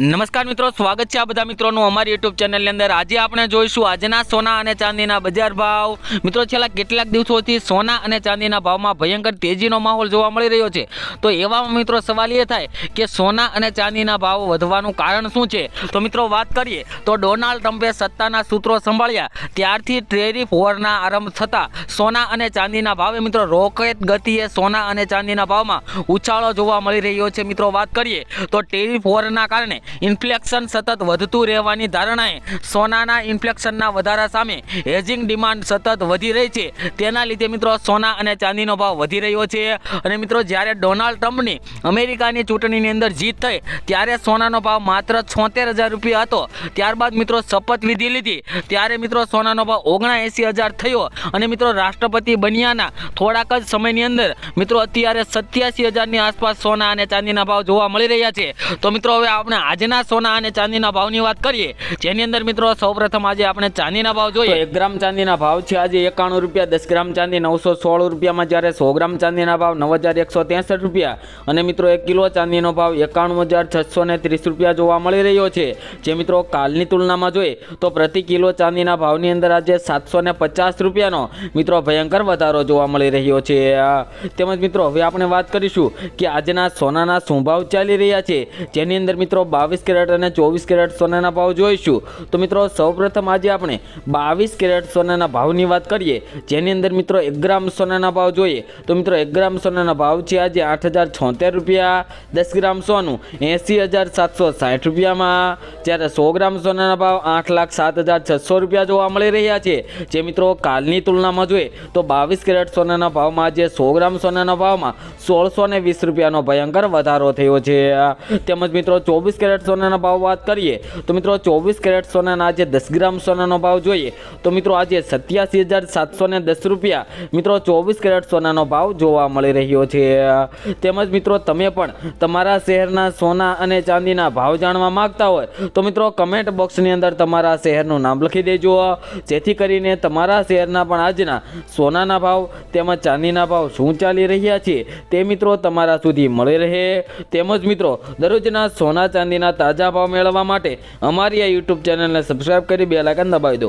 નમસ્કાર મિત્રો, સ્વાગત છે આ બધા મિત્રોનું અમારી યુટ્યુબ ચેનલની અંદર. આજે આપણે જોઈશું આજના સોના અને ચાંદીના બજાર ભાવ. મિત્રો, છેલ્લા કેટલાક દિવસોથી સોના અને ચાંદીના ભાવમાં ભયંકર તેજીનો માહોલ જોવા મળી રહ્યો છે. તો એવામાં મિત્રો, સવાલ એ થાય કે સોના અને ચાંદીના ભાવ વધવાનું કારણ શું છે? તો મિત્રો, વાત કરીએ તો ડોનાલ્ડ ટ્રમ્પે સત્તાના સૂત્રો સંભાળ્યા. ત્યારથી ટ્રેરિફ વોરના આરંભ થતાં સોના અને ચાંદીના ભાવે મિત્રો, રોકેટ ગતિએ સોના અને ચાંદીના ભાવમાં ઉછાળો જોવા મળી રહ્યો છે. મિત્રો, વાત કરીએ તો ટેરિફ વોરના કારણે ઇન્ફ્લેક્શન સતત વધતું રહેવાની ધારણાએ સોનાના ઇન્ફ્લેક્શનના વધારા સામે હેજિંગ ડિમાન્ડ સતત વધી રહી છે. તેના લીધે મિત્રો સોના અને ચાંદીનો ભાવ વધી રહ્યો છે. અને મિત્રો જ્યારે ડોનાલ્ડ ટ્રમ્પની અમેરિકાની ચૂંટણીની અંદર જીત થઈ, ત્યારે સોનાનો ભાવ માત્ર છોતેર હજાર રૂપિયા હતો. ત્યારબાદ મિત્રો શપથ વિધિ લીધી. ત્યારે મિત્રો સોનાનો ભાવ ઓગણએંસી હજાર થયો. અને મિત્રો રાષ્ટ્રપતિ બન્યાના થોડાક જ સમયની અંદર મિત્રો અત્યારે સત્યાસી હજારની આસપાસ સોના અને ચાંદીના ભાવ જોવા મળી રહ્યા છે. તો મિત્રો હવે આપણે આજના સોના અને ચાંદીના ભાવની વાત કરીએ, જેની અંદર મિત્રો સૌપ્રથમ આજે આપણે ચાંદીના ભાવ જોઈએ. એક ગ્રામ ચાંદીના ભાવ છે આજે એકાણું રૂપિયા, દસ ગ્રામ ચાંદી નવસો સોળ રૂપિયામાં જ્યારે સો ગ્રામ ચાંદીના ભાવ નવ હજાર એકસો ત્રેસઠ રૂપિયા. અને મિત્રો એક કિલો ચાંદીનો ભાવ એકાણું હજાર છસો ને ત્રીસ રૂપિયા જોવા મળી રહ્યો છે. જે મિત્રો કાલની તુલનામાં જોઈએ, તો પ્રતિ કિલો ચાંદીના ભાવની અંદર આજે સાતસો ને પચાસ રૂપિયાનો મિત્રો ભયંકર વધારો જોવા મળી રહ્યો છે. તેમજ મિત્રો, હવે આપણે વાત કરીશું કે આજના સોનાના શું ભાવ ચાલી રહ્યા છે. જેની અંદર મિત્રો બાવીસ કેરેટ અને ચોવીસ કેરેટ સોનાના ભાવ જોઈશું. તો મિત્રો, સૌપ્રથમ આજે આપણે બાવીસ કેરેટ સોનાના ભાવની વાત કરીએ. જેની અંદર મિત્રો, એક ગ્રામ સોનાના ભાવ જોઈએ. તો મિત્રો, એક ગ્રામ સોનાના ભાવ છે આજે આઠ હજાર છોતેર રૂપિયા, દસ ગ્રામ સોનું એંસી હજાર સાતસો સાઠ રૂપિયામાં. જ્યારે સો ગ્રામ સોનાના ભાવ આઠ લાખ સાત હજાર છસો રૂપિયા જોવા મળી રહ્યા છે. જે મિત્રો, કાલની તુલનામાં જોઈએ, તો બાવીસ કેરેટ સોનાના ભાવમાં આજે સો ગ્રામ સોનાના ભાવમાં સોળસો ને વીસ રૂપિયાનો ભયંકર વધારો થયો છે. તેમજ મિત્રો, ચોવીસ કેરેટ સોનાના ભાવ વાત કરીએ, તો મિત્રો ચોવીસ કેરેટ સોનાના આજે દસ ગ્રામ સોનાનો ભાવ જોઈએ. તો મિત્રો આજે સત્યાસી હજાર સાતસો ને દસ રૂપિયા મિત્રો ચોવીસ કેરેટ સોનાનો ભાવ જોવા મળી રહ્યો છે. તેમજ મિત્રો તમે પણ તમારા શહેરના સોના અને ચાંદીના ભાવ જાણવા માગતા હોય, તો મિત્રો કમેન્ટ બોક્સની અંદર તમારા શહેરનું નામ લખી દેજો. જેથી કરીને તમારા શહેરના પણ આજના સોનાના ભાવ તેમજ ચાંદીના ભાવ શું ચાલી રહ્યા છે, તે મિત્રો તમારા સુધી મળી રહે. તેમજ મિત્રો દરરોજના સોના ચાંદીના તાજા ભાવ મેળવવા માટે અમારી આ યુટ્યુબ ચેનલને સબસ્ક્રાઈબ કરી બે લાઇકન દબાવી દો.